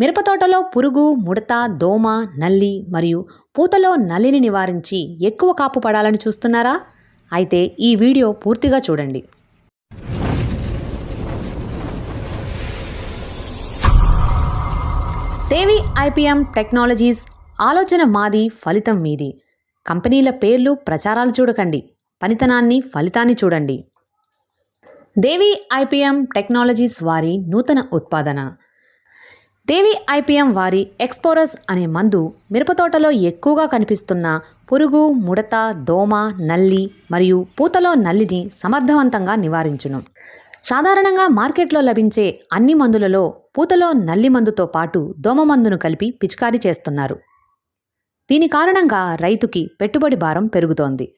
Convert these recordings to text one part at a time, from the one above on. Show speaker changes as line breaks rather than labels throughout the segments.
మిరపతోటలో పురుగు ముడత దోమ నల్లి మరియు పూతలో నల్లిని నివారించి ఎక్కువ కాపు పడాలని చూస్తున్నారా? అయితే ఈ వీడియో పూర్తిగా చూడండి. దేవి ఐపీఎం టెక్నాలజీస్ ఆలోచన మాది ఫలితం మీది. కంపెనీల పేర్లు ప్రచారాలు చూడకండి. పనితనాన్ని ఫలితాన్ని చూడండి. దేవి ఐపీఎం టెక్నాలజీస్ వారి నూతన ఉత్పాదన. దేవి ఐపీఎం వారి ఎక్స్పోరస్ అనే మందు మిరపతోటలో ఎక్కువగా కనిపిస్తున్న పురుగు ముడత దోమ నల్లి మరియు పూతలో నల్లిని సమర్థవంతంగా నివారించును. సాధారణంగా మార్కెట్లో లభించే అన్ని మందులలో పూతలో నల్లి మందుతో పాటు దోమ మందును కలిపి పిచికారీ చేస్తున్నారు. దీని కారణంగా రైతుకి పెట్టుబడి భారం పెరుగుతోంది.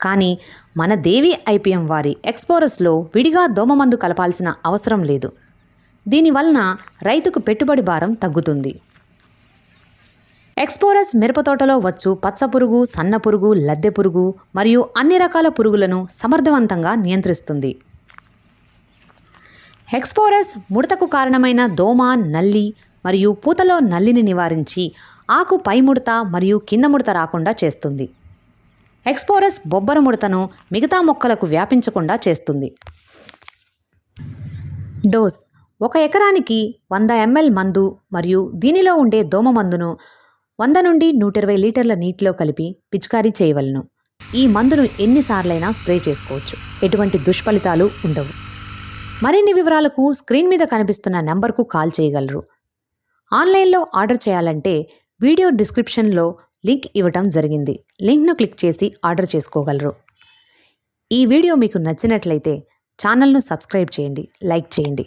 కానీ మన దేవి ఐపీఎం వారి ఎక్స్పోరస్లో విడిగా దోమ మందు కలపాల్సిన అవసరం లేదు. దీనివలన రైతుకు పెట్టుబడి భారం తగ్గుతుంది. ఎక్స్పోరస్ మిరపతోటలో వచ్చు పచ్చ పురుగు సన్న పురుగు లద్దె పురుగు మరియు అన్ని రకాల పురుగులను సమర్థవంతంగా నియంత్రిస్తుంది. ఎక్స్పోరస్ ముడతకు కారణమైన దోమ నల్లి మరియు పూతలో నల్లిని నివారించి ఆకు పై ముడత మరియు కింద ముడత రాకుండా చేస్తుంది. ఎక్స్పోరస్ బొబ్బర ముడతను మిగతా మొక్కలకు వ్యాపించకుండా చేస్తుంది. డోస్ ఒక ఎకరానికి వంద ఎంఎల్ మందు మరియు దీనిలో ఉండే దోమ మందును వంద నుండి నూట ఇరవై లీటర్ల నీటిలో కలిపి పిచికారీ చేయవలను. ఈ మందును ఎన్నిసార్లైనా స్ప్రే చేసుకోవచ్చు. ఎటువంటి దుష్ఫలితాలు ఉండవు. మరిన్ని వివరాలకు స్క్రీన్ మీద కనిపిస్తున్న నెంబర్కు కాల్ చేయగలరు. ఆన్లైన్లో ఆర్డర్ చేయాలంటే వీడియో డిస్క్రిప్షన్లో లింక్ ఇవ్వటం జరిగింది. లింక్ను క్లిక్ చేసి ఆర్డర్ చేసుకోగలరు. ఈ వీడియో మీకు నచ్చినట్లయితే ఛానల్ను సబ్స్క్రైబ్ చేయండి. లైక్ చేయండి.